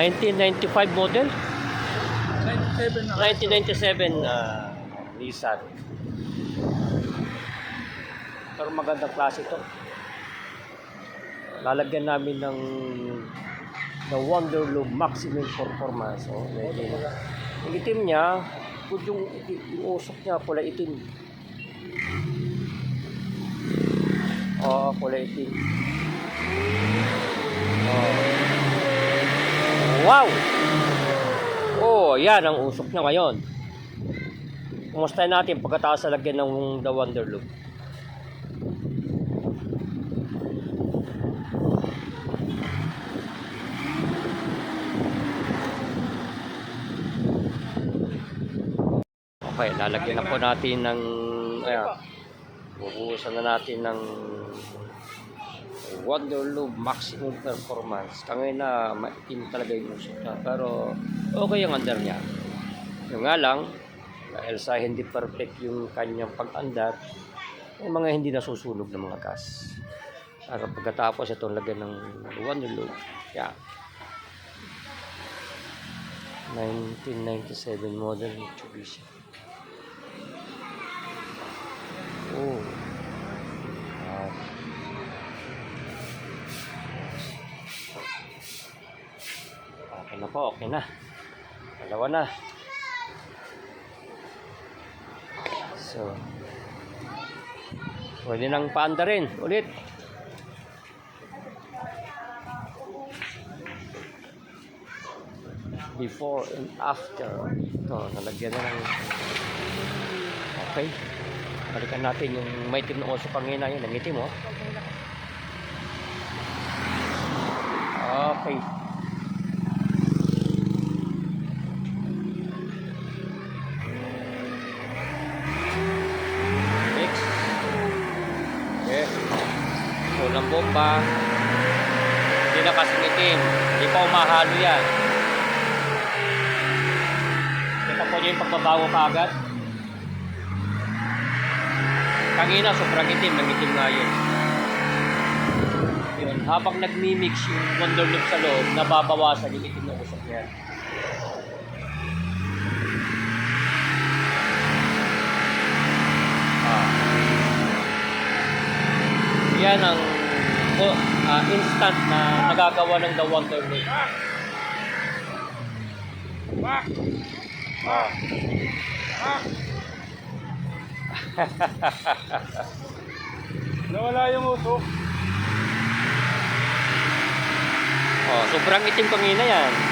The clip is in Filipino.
1995 model? 97 na. 1997 uh, Nissan. Pero magandang klase ito. Lalagyan namin ng the Wonderloop Maximum Performance. Oh, medyo, yung itim niya, good yung, yung usok niya, kulay itim. Oo, kulay itim. Wow! Oh, yan ang usok niya ngayon. Kumusta natin pagkatapos sa lagyan ng The Wonder Loop. Okay, lalagyan na po natin ng ayan, bubuhusan na natin ng Wonder Loop Maximum Performance. Kangay na maitim talaga yung usok niya. Pero okay yung under niya. Yung nga lang, dahil sa hindi perfect yung kanyang pag-andar, may mga hindi nasusunog ng mga gas. Para pagkatapos itong lagyan ng Wonder Loop, yan. 1997 model Mitsubishi. Oh. Ah. Po, okay na. Dalawa na. So, pwede nang paanda rin ulit. Before and after. Ito, nalagyan na ng... Okay. Balikan natin yung may itim na oso pangina yun. Ang itim, oh. Okay. Mix. Okay. So, ng bomba. Hindi na kasing itim. Hindi pa umahalo yan. Kita po niyo yung pagbabago kaagad. Kanina, sobrang itim. Nangitim nga yun. Yun. Habang nagmi-mix yung Wonder Loop sa loob, nababawasan yung itim na usok niya. Ah. Yan ang oh, ah, instant na nagagawa ng The! Ah. Wak! Nawala yung usok. Oh, sobrang itim kanina yan.